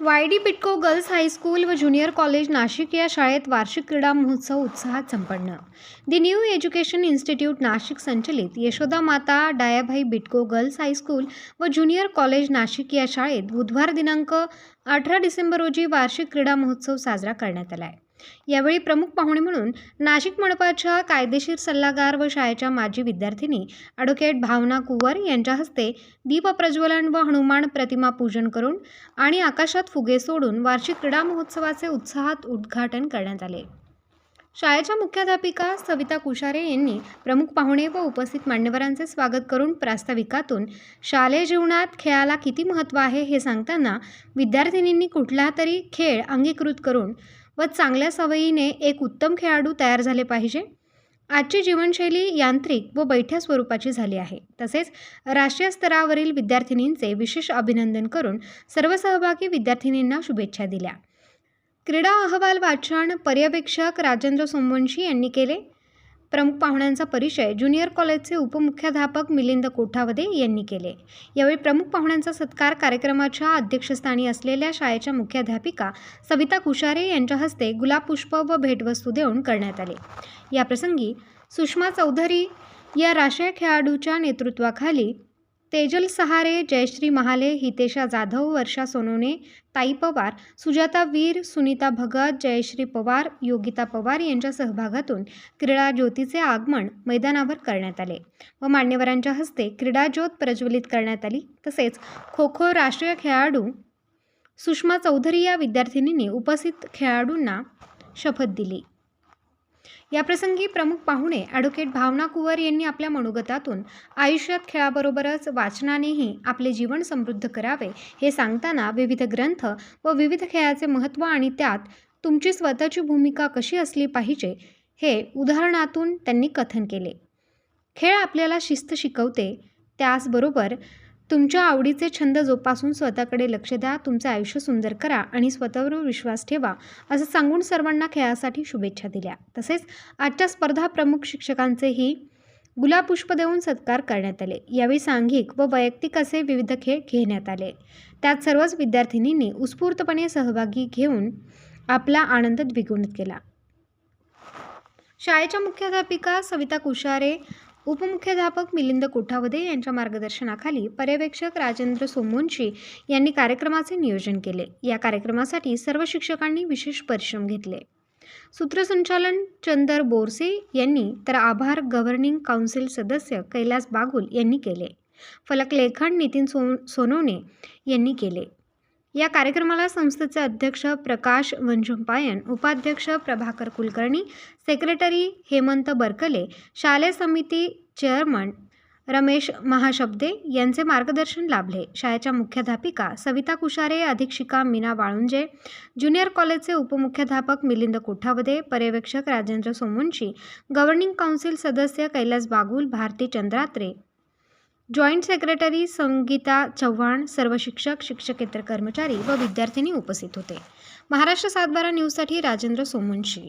Y D Bytco girls high school व junior college Nashik या शाळेत वार्षिक क्रीडा महोत्सव उत्साहात संपन्न. दि न्यू एज्युकेशन इन्स्टिट्यूट नाशिक संचलित Yashoda Mata Dayabhai Bytco girls high school व ज्युनियर कॉलेज नाशिक या शाळेत बुधवार दिनांक अठरा डिसेंबर रोजी वार्षिक क्रीडा महोत्सव साजरा करण्यात आला आहे. यावेळी प्रमुख पाहुणे म्हणून नाशिक मनपाच्या कायदेशीर सल्लागार व शाळेच्या माजी विद्यार्थिनी ॲडव्होकेट भावना कुवर यांच्या हस्ते दीप प्रज्वलन व हनुमान प्रतिमा पूजन करून आणि आकाशात फुगे सोडून वार्षिक क्रीडा महोत्सवाचे उत्साहात उद्घाटन करण्यात आले. शाळेच्या मुख्याध्यापिका सविता कुशारे यांनी प्रमुख पाहुणे व उपस्थित मान्यवरांचे स्वागत करून प्रास्ताविकातून शालेय जीवनात खेळाला किती महत्त्व आहे हे सांगताना विद्यार्थिनींनी कुठला तरी खेळ अंगीकृत करून व चांगल्या सवयीने एक उत्तम खेळाडू तयार झाले पाहिजे. आजची जीवनशैली यांत्रिक व बैठ्या स्वरूपाची झाली आहे. तसेच राष्ट्रीय स्तरावरील विद्यार्थिनींचे विशेष अभिनंदन करून सर्व सहभागी विद्यार्थिनींना शुभेच्छा दिल्या. क्रीडा अहवाल वाचन पर्यवेक्षक राजेंद्र सोमवंशी यांनी केले. प्रमुख पाहुण्यांचा परिचय ज्युनियर कॉलेजचे उपमुख्याध्यापक मिलिंद कोठावदे यांनी केले. यावेळी प्रमुख पाहुण्यांचा सत्कार कार्यक्रमाच्या अध्यक्षस्थानी असलेल्या शाळेच्या मुख्याध्यापिका सविता कुशारे यांच्या हस्ते गुलाबपुष्प व भेटवस्तू देऊन करण्यात आले. याप्रसंगी सुषमा चौधरी या राष्ट्रीय खेळाडूच्या नेतृत्वाखाली तेजल सहारे जयश्री महाले हितेशा जाधव वर्षा सोनोने ताई पवार सुजाता वीर सुनीता भगत जयश्री पवार योगिता पवार यांच्या सहभागातून क्रीडा ज्योतीचे आगमन मैदानावर करण्यात आले व मान्यवरांच्या हस्ते क्रीडा ज्योत प्रज्वलित करण्यात आली. तसेच खो खो राष्ट्रीय खेळाडू सुषमा चौधरी या विद्यार्थिनींनी उपस्थित खेळाडूंना शपथ दिली. याप्रसंगी प्रमुख पाहुणे ॲडव्होकेट भावना कुवर यांनी आपल्या मनोगतातून आयुष्यात खेळाबरोबरच वाचनानेही आपले जीवन समृद्ध करावे हे सांगताना विविध ग्रंथ व विविध खेळाचे महत्त्व आणि त्यात तुमची स्वतःची भूमिका कशी असली पाहिजे हे उदाहरणातून त्यांनी कथन केले. खेळ आपल्याला शिस्त शिकवते त्याचबरोबर तुमच्या आवडीचे छंद जोपासून स्वतःकडे लक्ष द्या तुमचं आयुष्य सुंदर करा आणि स्वतःवर विश्वास ठेवा असं सांगून सर्वांना खेळासाठी शुभेच्छा दिल्या. तसेच आजच्या स्पर्धा प्रमुख शिक्षकांचेही गुलाबपुष्प देऊन सत्कार करण्यात आले. यावेळी सांघिक व वैयक्तिक असे विविध खेळ घेण्यात आले. त्यात सर्वच विद्यार्थिनींनी उत्स्फूर्तपणे सहभागी घेऊन आपला आनंद द्विगुणित केला. शाळेच्या मुख्याध्यापिका सविता कुशारे उपमुख्याध्यापक मिलिंद कोठावदे यांच्या मार्गदर्शनाखाली पर्यवेक्षक राजेंद्र सोमवंशी यांनी कार्यक्रमाचे नियोजन केले. या कार्यक्रमासाठी सर्व शिक्षकांनी विशेष परिश्रम घेतले. सूत्रसंचालन चंदर बोरसे यांनी तर आभार गव्हर्निंग काउन्सिल सदस्य कैलास बागुल यांनी केले. फलकलेखन नितीन सो सोनवणे यांनी केले. या कार्यक्रमाला संस्थेचे अध्यक्ष प्रकाश वंशंपायन उपाध्यक्ष प्रभाकर कुलकर्णी सेक्रेटरी हेमंत बरकले शालेय समिती चेअरमन रमेश महाशब्दे यांचे मार्गदर्शन लाभले. शाळेच्या मुख्याध्यापिका सविता कुशारे अधीक्षिका मीना वाळुंजे ज्युनियर कॉलेजचे उपमुख्याध्यापक मिलिंद कोठावदे पर्यवेक्षक राजेंद्र सोमोंशी गव्हर्निंग काउन्सिल सदस्य कैलास बागुल भारती चंद्रात्रे जॉईंट सेक्रेटरी संगीता चव्हाण सर्व शिक्षक शिक्षकेतर कर्मचारी व विद्यार्थिनी उपस्थित होते. महाराष्ट्र सातबारा न्यूजसाठी राजेंद्र सोमवंशी